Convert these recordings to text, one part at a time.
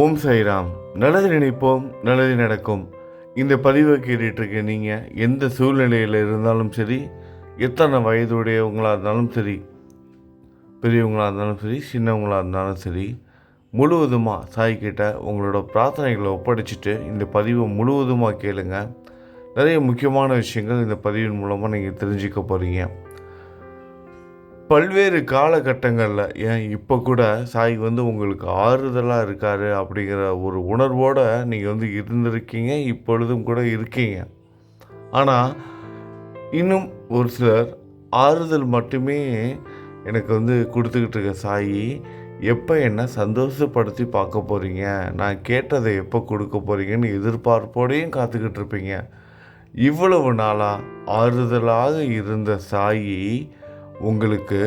ஓம் சாய்ராம். நல்லது நினைப்போம் நல்லது நடக்கும். இந்த பதிவை கேட்டுட்ருக்க நீங்கள் எந்த சூழ்நிலையில் இருந்தாலும் சரி எத்தனை வயதுடையவங்களாக இருந்தாலும் சரி பெரியவங்களாக இருந்தாலும் சரி சின்னவங்களாக இருந்தாலும் சரி முழுவதுமாக சாய்கிட்ட உங்களோட பிரார்த்தனைகளை ஒப்படைச்சிட்டு இந்த பதிவை முழுவதுமாக கேளுங்க. நிறைய முக்கியமான விஷயங்கள் இந்த பதிவின் மூலமாக நீங்கள் தெரிஞ்சுக்க போகிறீங்க பல்வேறு காலகட்டங்களில் ஏன் இப்போ கூட சாய் வந்து உங்களுக்கு ஆறுதலாக இருக்கார் அப்படிங்கிற ஒரு உணர்வோடு நீங்கள் வந்து இருந்திருக்கீங்க இப்பொழுதும் கூட இருக்கீங்க. ஆனால் இன்னும் ஒரு சிலர் ஆறுதல் மட்டுமே எனக்கு வந்து கொடுத்துக்கிட்டு இருக்க சாயி எப்போ என்ன சந்தோஷப்படுத்தி பார்க்க போகிறீங்க நான் கேட்டதை எப்போ கொடுக்க போகிறீங்கன்னு எதிர்பார்ப்போடையும் காத்துக்கிட்டு இருப்பீங்க. இவ்வளவு நாளாக ஆறுதலாக இருந்த சாயி உங்களுக்கு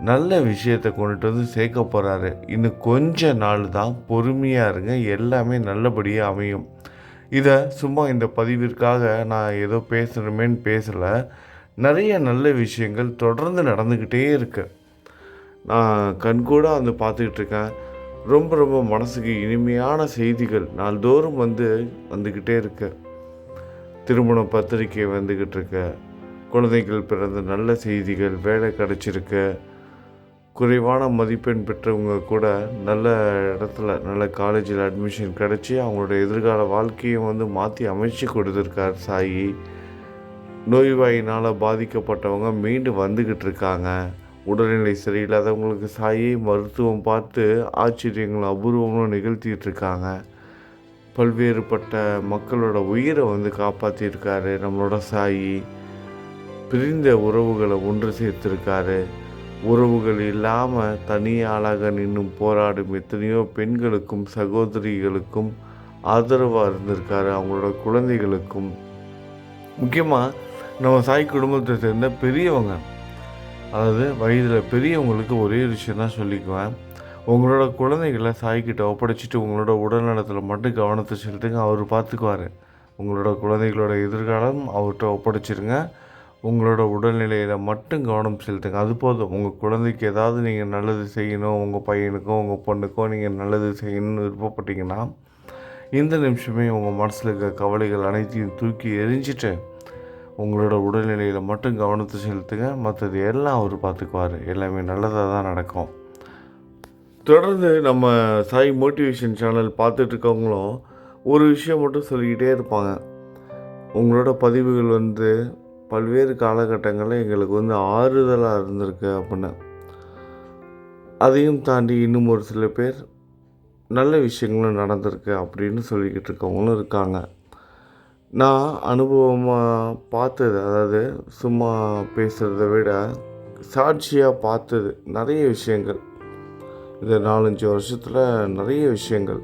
நல்ல விஷயத்தை கொண்டுட்டு வந்து சேர்க்க போகிறாரு இன்னும் கொஞ்ச நாள் தான் பொறுமையாக இருங்க எல்லாமே நல்லபடியாக அமையும். இதை சும்மா இந்த பதிவிற்காக நான் ஏதோ பேசணுமேன்னு பேசலை. நிறைய நல்ல விஷயங்கள் தொடர்ந்து நடந்துக்கிட்டே இருக்கு. நான் கண்கூட வந்து பார்த்துக்கிட்டு இருக்கேன். ரொம்ப ரொம்ப மனசுக்கு இனிமையான செய்திகள் நாள்தோறும் வந்து வந்துக்கிட்டே இருக்கு. திருமண பத்திரிக்கை வந்துக்கிட்டு இருக்கு. குழந்தைகள் பிறந்த நல்ல செய்திகள் வேலை கிடச்சிருக்கு குறைவான மதிப்பெண் பெற்றவங்க கூட நல்ல இடத்துல நல்ல காலேஜில் அட்மிஷன் கிடச்சி அவங்களோட எதிர்கால வாழ்க்கையை வந்து மாற்றி அமைச்சு கொடுத்துருக்கார் சாயி. நோய்வாயினால் பாதிக்கப்பட்டவங்க மீண்டு வந்துக்கிட்டு இருக்காங்க. உடல்நிலை சரியில்லாதவங்களுக்கு சாயி மருத்துவம் பார்த்து ஆச்சரியங்களும் அபூர்வங்களும் நிகழ்த்திட்டு இருக்காங்க. பல்வேறுபட்ட மக்களோட உயிரை வந்து காப்பாற்றியிருக்காரு நம்மளோட சாயி. பிரிந்த உறவுகளை ஒன்று சேர்த்திருக்காரு. உறவுகள் இல்லாமல் தனியாளாக நின்றும் போராடும் எத்தனையோ பெண்களுக்கும் சகோதரிகளுக்கும் ஆதரவாக இருந்திருக்காரு அவங்களோட குழந்தைகளுக்கும். முக்கியமாக நம்ம சாய் குடும்பத்தை சேர்ந்த பெரியவங்க. அதாவது வயதில் பெரியவங்களுக்கு ஒரே விஷயம் தான் சொல்லிக்குவேன். உங்களோட குழந்தைகளை சாய்கிட்ட ஒப்படைச்சிட்டு உங்களோட உடல்நலத்தில் மட்டும் கவனத்தை செலுத்துங்க. அவர் பார்த்துக்குவார் உங்களோட குழந்தைகளோட எதிர்காலம் அவர்கிட்ட ஒப்படைச்சிருங்க. உங்களோட உடல்நிலையில் மட்டும் கவனம் செலுத்துங்க. அது போதும். உங்கள் குழந்தைக்கு ஏதாவது நீங்கள் நல்லது செய்யணும் உங்கள் பையனுக்கோ உங்கள் பொண்ணுக்கோ நீங்கள் நல்லது செய்யணும்னு விருப்பப்பட்டீங்கன்னா இந்த நிமிஷமே உங்கள் மனசில் இருக்க கவலைகள் அனைத்தையும் தூக்கி எரிஞ்சிட்டு உங்களோட உடல்நிலையில் மட்டும் கவனத்தை செலுத்துங்க. மற்றது எல்லாம் அவர் பார்த்துக்குவார் எல்லாமே நல்லதாக தான் நடக்கும். தொடர்ந்து நம்ம சாய் மோட்டிவேஷன் சேனல் பார்த்துட்ருக்கவங்களும் ஒரு விஷயம் மட்டும் சொல்லிக்கிட்டே இருப்பாங்க. உங்களோட பதிவுகள் வந்து பல்வேறு காலகட்டங்களில் எங்களுக்கு வந்து ஆறுதலாக இருந்திருக்கு அப்படின்னு அதையும் தாண்டி இன்னும் ஒரு சில பேர் நல்ல விஷயங்களும் நடந்திருக்கு அப்படின்னு சொல்லிக்கிட்டு இருக்கவங்களும் இருக்காங்க. நான் அனுபவமாக பார்த்தது அதாவது சும்மா பேசுகிறத விட சாட்சியாக பார்த்தது நிறைய விஷயங்கள். இந்த நாலஞ்சு வருஷத்தில் நிறைய விஷயங்கள்.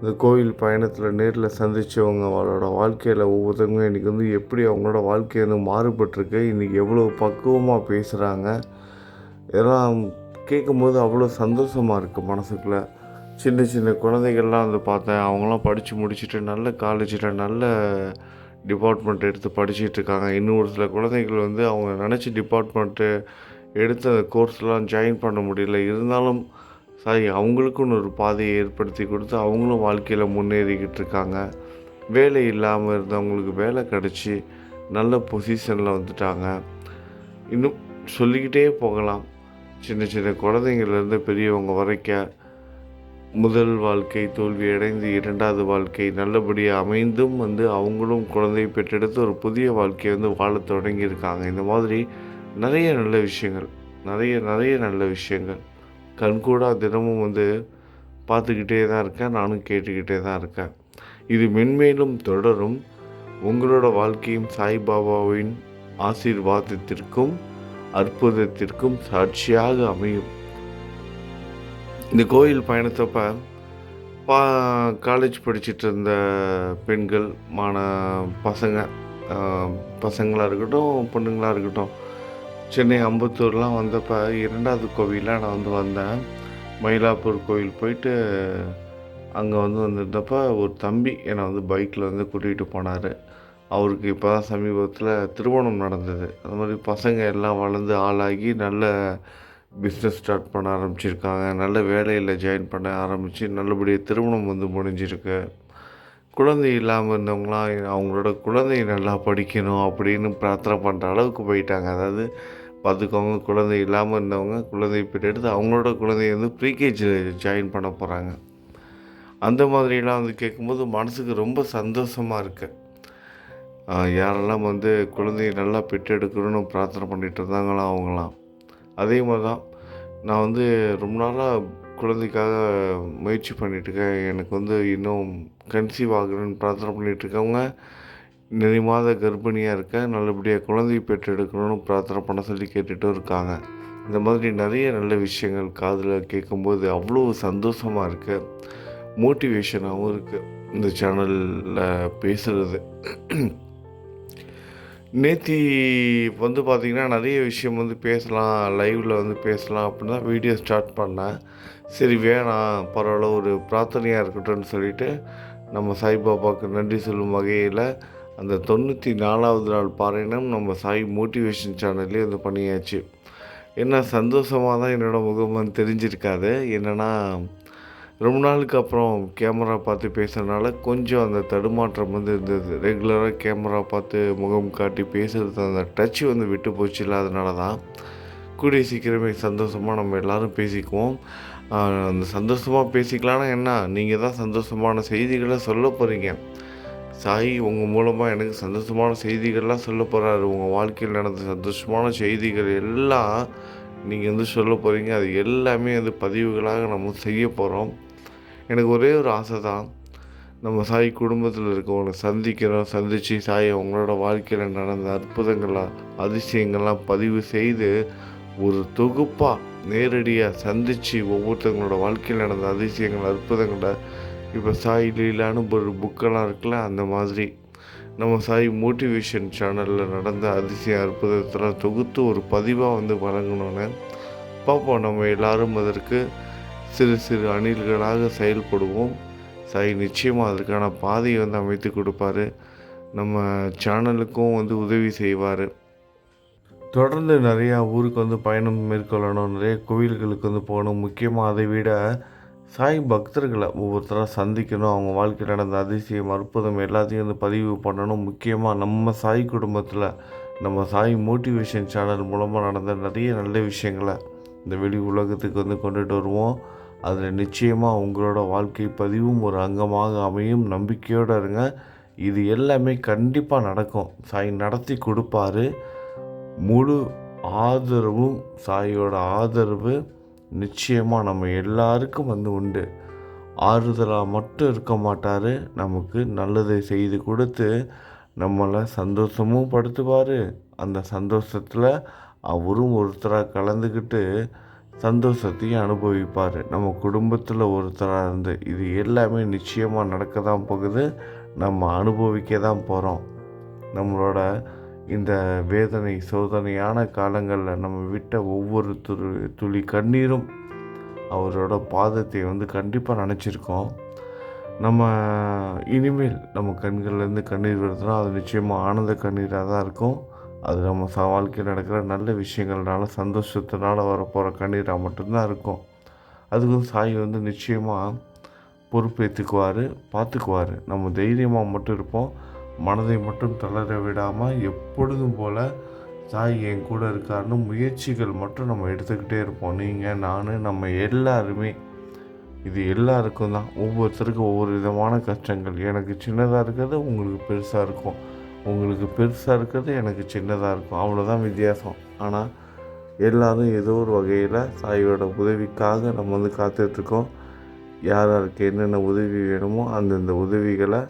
இந்த கோயில் பயணத்தில் நேரில் சந்தித்தவங்க அவளோட வாழ்க்கையில் ஒவ்வொருத்தவங்க இன்றைக்கி வந்து எப்படி அவங்களோட வாழ்க்கை வந்து மாறுபட்டிருக்கு இன்றைக்கி எவ்வளோ பக்குவமாக பேசுகிறாங்க இதெல்லாம் கேட்கும்போது அவ்வளோ சந்தோஷமாக இருக்குது மனசுக்குள்ளே. சின்ன சின்ன குழந்தைகள்லாம் வந்து பார்த்தேன். அவங்களாம் படித்து முடிச்சுட்டு நல்ல காலேஜில் நல்ல டிபார்ட்மெண்ட் எடுத்து படிச்சுட்டு இருக்காங்க. இன்னும் ஒரு சில குழந்தைகள் வந்து அவங்க நினச்ச டிபார்ட்மெண்ட்டு எடுத்து அந்த கோர்ஸ்லாம் ஜாயின் பண்ண முடியல. இருந்தாலும் சாரி அவங்களுக்குன்னு ஒரு பாதையை ஏற்படுத்தி கொடுத்து அவங்களும் வாழ்க்கையில் முன்னேறிக்கிட்டு இருக்காங்க. வேலை இல்லாமல் இருந்தவங்களுக்கு வேலை கிடச்சி நல்ல பொசிஷனில் வந்துட்டாங்க. இன்னும் சொல்லிக்கிட்டே போகலாம். சின்ன சின்ன குழந்தைங்கள்லேருந்து பெரியவங்க வரைக்க முதல் வாழ்க்கை தோல்வி அடைந்து இரண்டாவது வாழ்க்கை நல்லபடியாக அமைந்தும் வந்து அவங்களும் குழந்தை பெற்றெடுத்து ஒரு புதிய வாழ்க்கையை வந்து வாழ தொடங்கியிருக்காங்க. இந்த மாதிரி நிறைய நல்ல விஷயங்கள் நிறைய நிறைய நல்ல விஷயங்கள். கண்கூடா தினமும் வந்து பார்த்துக்கிட்டே தான் இருக்கேன் நானும் கேட்டுக்கிட்டே தான் இருக்கேன். இது மென்மேலும் தொடரும். உங்களோட வாழ்க்கையும் சாய்பாபாவின் ஆசீர்வாதத்திற்கும் அற்புதத்திற்கும் சாட்சியாக அமையும். இந்த கோயில் பயணத்தப்ப பா காலேஜ் படிச்சுட்டு இருந்த பெண்கள் மான பசங்க பசங்களாக இருக்கட்டும் பொண்ணுங்களாக இருக்கட்டும் சென்னை அம்பத்தூர்லாம் வந்தப்போ இரண்டாவது கோவிலாக நான் வந்து வந்தேன். மயிலாப்பூர் கோவில் போயிட்டு அங்கே வந்து வந்திருந்தப்போ ஒரு தம்பி என்னை வந்து பைக்கில் வந்து கூட்டிகிட்டு போனார். அவருக்கு இப்போ தான் சமீபத்தில் திருமணம் நடந்தது. அது மாதிரி பசங்க எல்லாம் வளர்ந்து ஆளாகி நல்ல பிஸ்னஸ் ஸ்டார்ட் பண்ண ஆரம்பிச்சிருக்காங்க. நல்ல வேலையில் ஜாயின் பண்ண ஆரம்பித்து நல்லபடியாக திருமணம் வந்து முடிஞ்சிருக்கு. குழந்தை இல்லாமல் இருந்தவங்களாம் அவங்களோட குழந்தைய நல்லா படிக்கணும் அப்படின்னு பிரார்த்தனை பண்ணுற அளவுக்கு போயிட்டாங்க. அதாவது பார்த்துக்கோங்க குழந்தை இல்லாமல் இருந்தவங்க குழந்தை பெற்றெடுத்து அவங்களோட குழந்தைய வந்து ப்ரீகேஜில் ஜாயின் பண்ண போகிறாங்க அந்த மாதிரிலாம் வந்து கேட்கும்போது மனசுக்கு ரொம்ப சந்தோஷமாக இருக்கு. யாரெல்லாம் வந்து குழந்தைய நல்லா பெற்றெடுக்கணும்னு பிரார்த்தனை பண்ணிட்டு இருந்தாங்களோ அவங்களாம் அதே மாதிரி தான் நான் வந்து ரொம்ப நாளாக குழந்தைக்காக முயற்சி பண்ணிகிட்ருக்கேன் எனக்கு வந்து இன்னும் கன்சீவ் ஆகணும்னு பிரார்த்தனை பண்ணிகிட்ருக்கவங்க இருக்கவங்க மாத கர்ப்பிணியாக இருக்கேன் நல்லபடியாக குழந்தை பெற்றெடுக்கணும்னு பிரார்த்தனை பண்ண சொல்லி கேட்டுட்டும் இருக்காங்க. இந்த மாதிரி நிறைய நல்ல விஷயங்கள் காதில் கேட்கும்போது அவ்வளோ சந்தோஷமாக இருக்குது மோட்டிவேஷனாகவும் இருக்குது இந்த சேனலில் பேசுகிறது நேத்தி வந்து பார்த்திங்கன்னா நிறைய விஷயம் வந்து பேசலாம் லைவில் வந்து பேசலாம் அப்படின்னு தான் வீடியோ ஸ்டார்ட் பண்ணேன். சரி வேணாம் பரவாயில்ல ஒரு பிரார்த்தனையாக இருக்கட்டும்னு சொல்லிட்டு நம்ம சாய்பாபாவுக்கு நன்றி சொல்லும் வகையில் அந்த தொண்ணூற்றி நாலாவது நாள் பாறையினம் நம்ம சாய் மோட்டிவேஷன் சேனல்லே வந்து பண்ணியாச்சு. என்ன சந்தோஷமாக தான் என்னோடய முகம் வந்து தெரிஞ்சிருக்காது. என்னென்னா ரொம்ப நாளுக்கு அப்புறம் கேமரா பார்த்து பேசுகிறனால கொஞ்சம் அந்த தடுமாற்றம் வந்து இருந்தது. ரெகுலராக கேமரா பார்த்து முகம் காட்டி பேசுகிறது அந்த டச் வந்து விட்டு போச்சு இல்லாதனால தான் கூடிய சீக்கிரமே சந்தோஷமாக நம்ம எல்லோரும் பேசிக்குவோம். அந்த சந்தோஷமாக பேசிக்கலாம்னா என்ன? நீங்கள் தான் சந்தோஷமான செய்திகளை சொல்ல போகிறீங்க சாய் உங்கள் மூலமாக எனக்கு சந்தோஷமான செய்திகள்லாம் சொல்ல போகிறாரு உங்கள் வாழ்க்கையில் நடந்த சந்தோஷமான செய்திகள் எல்லாம் நீங்கள் வந்து சொல்ல போகிறீங்க அது எல்லாமே வந்து பதிவுகளாக நம்ம செய்ய போகிறோம் எனக்கு ஒரே ஒரு ஆசை தான். நம்ம சாய் குடும்பத்தில் இருக்கவங்களை சந்திக்கிறோம் சந்தித்து சாய் அவங்களோட வாழ்க்கையில் நடந்த அற்புதங்களாக அதிசயங்கள்லாம் பதிவு செய்து ஒரு தொகுப்பாக நேரடியாக சந்தித்து ஒவ்வொருத்தவங்களோட வாழ்க்கையில் நடந்த அதிசயங்கள் அற்புதங்களை இப்போ சாய் லீலான்னு ஒரு புக்கெல்லாம் இருக்குல்ல அந்த மாதிரி. நம்ம சாய் மோட்டிவேஷன் சேனலில் நடந்த அதிசய அற்புதத்தெல்லாம் தொகுத்து ஒரு பதிவாக வந்து வழங்கினோன்னு பார்ப்போம். நம்ம எல்லாரும் அதற்கு சிறு சிறு அணில்களாக செயல்படுவோம். சாய் நிச்சயமாக அதற்கான பாதையை வந்து அமைத்து கொடுப்பாரு. நம்ம சேனலுக்கும் வந்து உதவி செய்வார். தொடர்ந்து நிறையா ஊருக்கு வந்து பயணம் மேற்கொள்ளணும் நிறைய கோவில்களுக்கு வந்து போகணும். முக்கியமாக அதை விட சாய் பக்தர்களை ஒவ்வொருத்தராக சந்திக்கணும் அவங்க வாழ்க்கையில் நடந்த அதிசயம் அற்புதம் எல்லாத்தையும் வந்து பதிவு பண்ணணும். முக்கியமாக நம்ம சாய் குடும்பத்தில் நம்ம சாய் மோட்டிவேஷன் சேனல் மூலமாக நடந்த நிறைய நல்ல விஷயங்களை இந்த வெளி உலகத்துக்கு வந்து கொண்டுட்டு வருவோம். அதில் நிச்சயமாக உங்களோட வாழ்க்கை பதிவும் ஒரு அங்கமாக அமையும். நம்பிக்கையோடு இருங்க. இது எல்லாமே கண்டிப்பாக நடக்கும். சாய் நடத்தி கொடுப்பாரு. முழு ஆதரவும் சாயோட ஆதரவு நிச்சயமாக நம்ம எல்லாருக்கும் வந்து உண்டு. ஆறுதலாக மட்டும் இருக்க மாட்டார். நமக்கு நல்லதை செய்து கொடுத்து நம்மளை சந்தோஷமும் படுத்துவார். அந்த சந்தோஷத்தில் அவரும் ஒருத்தராக கலந்துக்கிட்டு சந்தோஷத்தையும் அனுபவிப்பார். நம்ம குடும்பத்தில் ஒருத்தராக இருந்து இது எல்லாமே நிச்சயமாக நடக்க தான் போகுது. நம்ம அனுபவிக்க தான் போகிறோம் நம்மளோட இந்த வேதனை சோதனையான காலங்களில் நம்ம விட்ட ஒவ்வொரு துரு துளி கண்ணீரும் அவரோட பாதத்தை வந்து கண்டிப்பாக நினச்சிருக்கோம். நம்ம இனிமேல் நம்ம கண்கள்லேருந்து கண்ணீர் வருதுன்னா அது நிச்சயமாக ஆனந்த கண்ணீராக தான் இருக்கும். அது நம்ம ச வாழ்க்கையில் நடக்கிற நல்ல விஷயங்கள்னால சந்தோஷத்தினால வரப்போகிற கண்ணீராக மட்டும்தான் இருக்கும். அதுக்கும் சாய் வந்து நிச்சயமாக பொறுப்பேற்றுக்குவார் பார்த்துக்குவார் நம்ம தைரியமாக மட்டும் இருப்போம். மனதை மட்டும் தளர விடாமல் எப்பொழுதும் போல் தாய் என் கூட இருக்காருன்னு முயற்சிகள் மட்டும் நம்ம எடுத்துக்கிட்டே இருப்போம். நீங்கள் நான் நம்ம எல்லாருமே. இது எல்லாருக்கும் தான். ஒவ்வொருத்தருக்கும் ஒவ்வொரு விதமான கஷ்டங்கள். எனக்கு சின்னதாக இருக்கிறது உங்களுக்கு பெருசாக இருக்கும். உங்களுக்கு பெருசாக இருக்கிறது எனக்கு சின்னதாக இருக்கும். அவ்வளோதான் வித்தியாசம். ஆனால் எல்லாரும் ஏதோ ஒரு வகையில் தாயோட உதவிக்காக நம்ம வந்து காத்துட்ருக்கோம் யார் யாருக்கு என்னென்ன உதவி வேணுமோ அந்தந்த உதவிகளை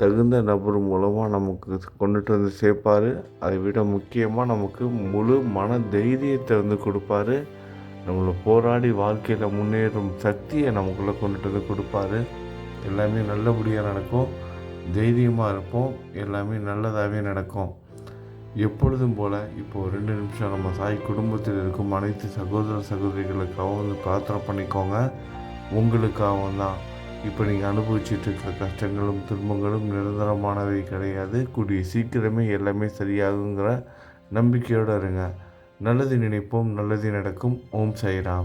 தகுந்த நபர் மூலமாக நமக்கு கொண்டுட்டு வந்து சேர்ப்பார். அதை விட முக்கியமாக நமக்கு முழு மன தைரியத்தை வந்து கொடுப்பாரு. நம்மளை போராடி வாழ்க்கையில் முன்னேறும் சக்தியை நமக்குள்ளே கொண்டுட்டு வந்து கொடுப்பாரு. எல்லாமே நல்லபடியாக நடக்கும். தைரியமாக இருப்போம். எல்லாமே நல்லதாகவே நடக்கும். எப்பொழுதும் போல் இப்போது ரெண்டு நிமிஷம் நம்ம சாய் குடும்பத்தில் இருக்கும் அனைத்து சகோதர சகோதரிகளுக்காகவும் வந்து பிரார்த்தனை பண்ணிக்கோங்க. உங்களுக்காகவும் தான். இப்போ நீங்கள் அனுபவிச்சுட்டு இருக்கிற கஷ்டங்களும் துன்பங்களும் நிரந்தரமானவை கிடையாது. கூடிய சீக்கிரமே எல்லாமே சரியாகுங்கிற நம்பிக்கையோடு இருங்க. நல்லது நினைப்போம் நல்லது நடக்கும். ஓம் சாய்ராம்.